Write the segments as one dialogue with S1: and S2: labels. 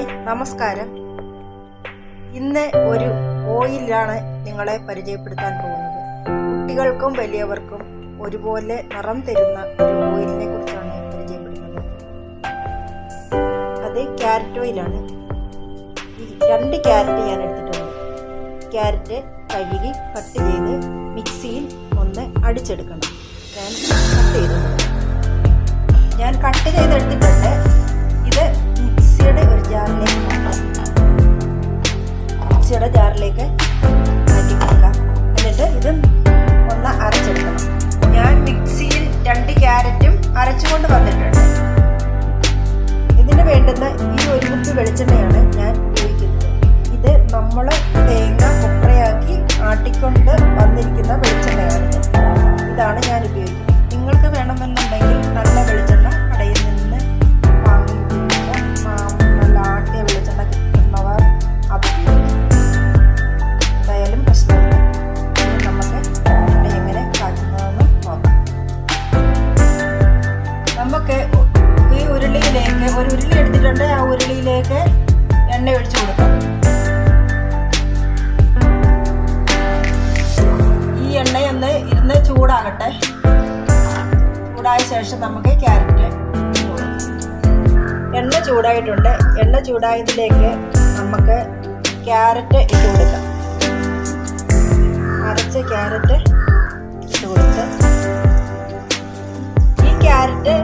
S1: Hi നമസ്കാരം. ഇന്ന് ഒരു ഓയിലാണ് നിങ്ങളെ പരിചയപ്പെടുത്താൻ പോകുന്നത്. കുട്ടികൾക്കും വലിയവർക്കും ഒരുപോലെ നിറം തരുന്ന ഒരു ഓയിലിനെ കുറിച്ചാണ് ഞാൻ പരിചയപ്പെടുത്തുന്നത് അത് ക്യാരറ്റ് ഓയിലാണ്. ഈ രണ്ട് ക്യാരറ്റ് ഞാൻ എടുത്തിട്ടുണ്ട്. ക്യാരറ്റ് കഴുകി കട്ട് ചെയ്ത് മിക്സിയിൽ ഒന്ന് അടിച്ചെടുക്കണം. ഞാൻ കട്ട് ചെയ്തു. ഞാൻ കട്ട് ചെയ്തെടുത്തിട്ടുണ്ട്. ഇത് മിക്സിയുടെ ഒരു ജാറിലേക്ക് മിക്സിയുടെ ജാറിലേക്ക് മാറ്റി കൊടുക്കാം. എന്നിട്ട് ഇത് ഒന്ന് അരച്ചെടുക്കണം. ഞാൻ മിക്സിയിൽ രണ്ട് ക്യാരറ്റും അരച്ചുകൊണ്ട് വന്നിട്ടുണ്ട്. ഇതിന് വേണ്ടുന്ന ഈ ഒരു കുപ്പി വെളിച്ചെണ്ണയാണ് ഞാൻ ഉപയോഗിക്കുന്നത്. ഇത് നമ്മൾ തേങ്ങ കൊപ്രയാക്കി ആട്ടിക്കൊണ്ട് വന്നിരിക്കുന്ന വെളിച്ചെണ്ണയാണ് ഇതാണ് ഞാൻ ഉപയോഗിക്കുന്നത്. നിങ്ങൾക്ക് വേണമെന്നുണ്ടെങ്കിൽ നല്ല ശേഷം നമുക്ക് ക്യാരറ്റ് കൊടുക്കാം. എണ്ണ ചൂടായിട്ടുണ്ട് എണ്ണ ചൂടായതിലേക്ക് നമുക്ക് ക്യാരറ്റ് ഇട്ട് കൊടുക്കാം അരച്ച ക്യാരറ്റ് ഇട്ട് കൊടുത്ത് ഈ ക്യാരറ്റ്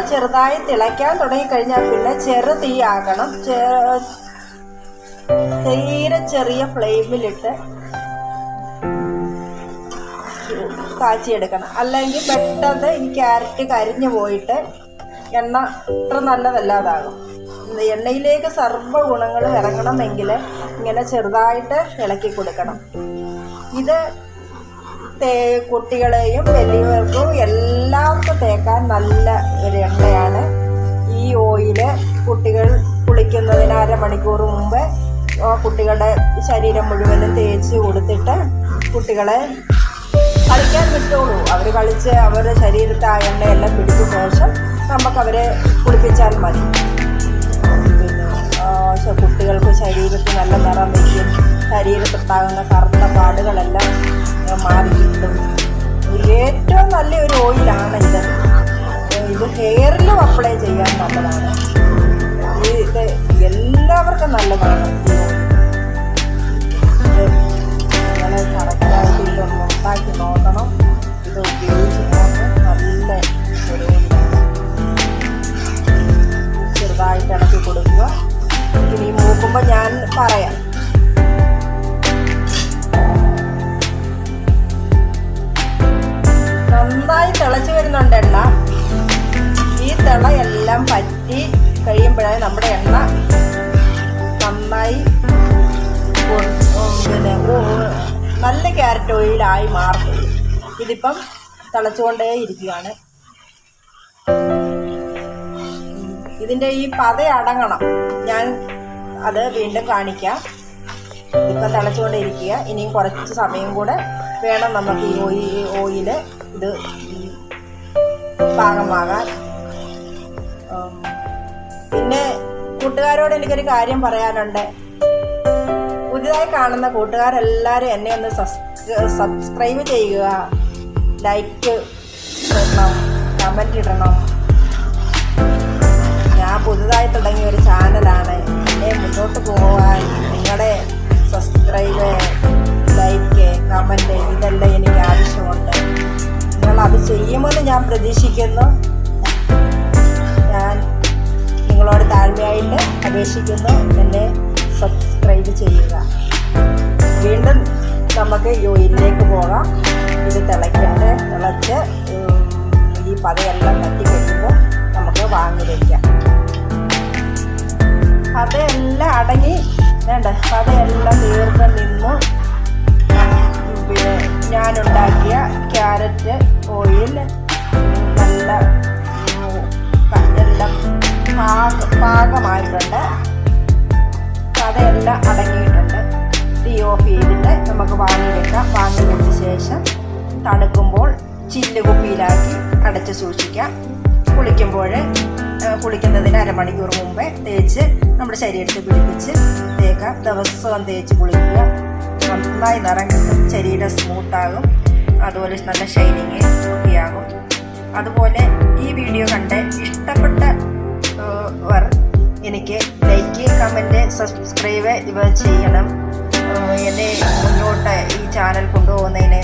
S1: ചെറുതായി തിളയ്ക്കാൻ തുടങ്ങിക്കഴിഞ്ഞാൽ പിന്നെ ചെറു തീയാകണം. ആക്കണം തീരെ ചെറിയ ഫ്ലെയിമിലിട്ട് കാച്ചിയെടുക്കണം. അല്ലെങ്കിൽ പെട്ടെന്ന് ഈ ക്യാരറ്റ് കരിഞ്ഞു പോയിട്ട് എണ്ണ അത്ര നല്ലതല്ലാതാകും. എണ്ണയിലേക്ക് സർവ ഗുണങ്ങളും ഇറങ്ങണമെങ്കിൽ ഇങ്ങനെ ചെറുതായിട്ട് ഇളക്കി കൊടുക്കണം. ഇത് തേ കുട്ടികളെയും വലിയവർക്കും എല്ലാവർക്കും തേക്കാൻ നല്ല ഒരു എണ്ണയാണ്. ഈ ഓയിൽ കുട്ടികൾ കുളിക്കുന്നതിന് അരമണിക്കൂർ മുമ്പ് കുട്ടികളുടെ ശരീരം മുഴുവനും തേച്ച് കൊടുത്തിട്ട് കുട്ടികളെ കളിക്കാൻ വിട്ടോളൂ. അവർ കളിച്ച് അവരുടെ ശരീരത്തെ ആ എണ്ണയെല്ലാം പിടിച്ച ശേഷം നമുക്കവരെ കുളിപ്പിച്ചാൽ മതി. പിന്നെ കുട്ടികൾക്ക് ശരീരത്തിൽ നല്ല നിറം വയ്ക്കും. ശരീരത്തുണ്ടാകുന്ന കറുത്ത പാടുകളെല്ലാം മാറി കിട്ടും ഏറ്റവും നല്ലൊരു ഓയിലാണ് ഇത്. ഇത് ഹെയറിലും അപ്ലൈ ചെയ്യാൻ നല്ലതാണ്. ഇത് എല്ലാവർക്കും നല്ലതാണ്. നോക്കണം. ഇത് കൊടുക്കുക. മൂക്കുമ്പോൾ ഞാൻ പറയാം. തിളച്ച് വരുന്നുണ്ട് എണ്ണ. ഈ തിള എല്ലാം പറ്റി കഴിയുമ്പോഴാണ് നമ്മുടെ എണ്ണ നന്നായി പിന്നെ നല്ല ക്യാരറ്റ് ഓയിലായി മാറുന്നത് ഇതിപ്പം തിളച്ചുകൊണ്ടേ ഇരിക്കുകയാണ്. ഇതിന്റെ ഈ പത അടങ്ങണം. ഞാൻ അത് വീണ്ടും കാണിക്കാം. ഇപ്പം തിളച്ചുകൊണ്ടേ ഇരിക്കുക. ഇനിയും കുറച്ച് സമയം കൂടെ വേണം നമുക്ക് ഈ ഓയിൽ ഓയിൽ ഇത് ഈ പാകമാകാൻ പിന്നെ കൂട്ടുകാരോട് എനിക്കൊരു കാര്യം പറയാനുണ്ട്. പുതിയതായി കാണുന്ന കൂട്ടുകാരെല്ലാവരും എന്നെ ഒന്ന് സബ്സ്ക്രൈബ് ചെയ്യുക. ലൈക്ക് ഇടണം കമന്റ് ഇടണം. ഞാൻ പുതുതായി തുടങ്ങിയ ഒരു ചാനലാണ് അപേക്ഷിക്കുന്നു എന്നെ സബ്സ്ക്രൈബ് ചെയ്യുക. വീണ്ടും നമുക്ക് ഓയിലിലേക്ക് പോകാം. ഇത് തിളയ്ക്കട്ടെ തിളച്ച് ഈ പതയെല്ലാം തട്ടി കഴിയുമ്പോൾ നമുക്ക് വാങ്ങി വയ്ക്കാം പതയെല്ലാം അടങ്ങി വേണ്ട പതയെല്ലാം തീർന്ന് നിന്നു. ഞാനുണ്ടാക്കിയ ക്യാരറ്റ് ഓയിൽ പാക പാകമായിട്ടുണ്ട്. കഥയെല്ലാം അടങ്ങിയിട്ടുണ്ട്. തീ ഓഫ് ചെയ്തിട്ട് നമുക്ക് വാങ്ങി വെക്കാം വാങ്ങി വെച്ച ശേഷം തണുക്കുമ്പോൾ ചില്ല് കുപ്പിയിലാക്കി അടച്ച് സൂക്ഷിക്കാം. കുളിക്കുമ്പോൾ കുളിക്കുന്നതിന് അരമണിക്കൂർ മുമ്പേ തേച്ച് നമ്മുടെ ശരീരത്തിൽ പിടിപ്പിച്ച് തേക്കാം. ദിവസവും തേച്ച് കുളിക്കുക. നന്നായി നിറം കിട്ടും ശരീരം സ്മൂത്താകും. അതുപോലെ നല്ല ഷൈനിങ് ഒക്കെയാകും അതുപോലെ ഈ വീഡിയോ കണ്ട് ഇഷ്ടപ്പെട്ട ഏഹ്, എനിക്ക് ലൈക്ക് കമന്റ് സബ്സ്ക്രൈബ് ഇവ ചെയ്യണം. എന്നെ മുന്നോട്ട് ഈ ചാനൽ കൊണ്ടുപോകുന്നതിന്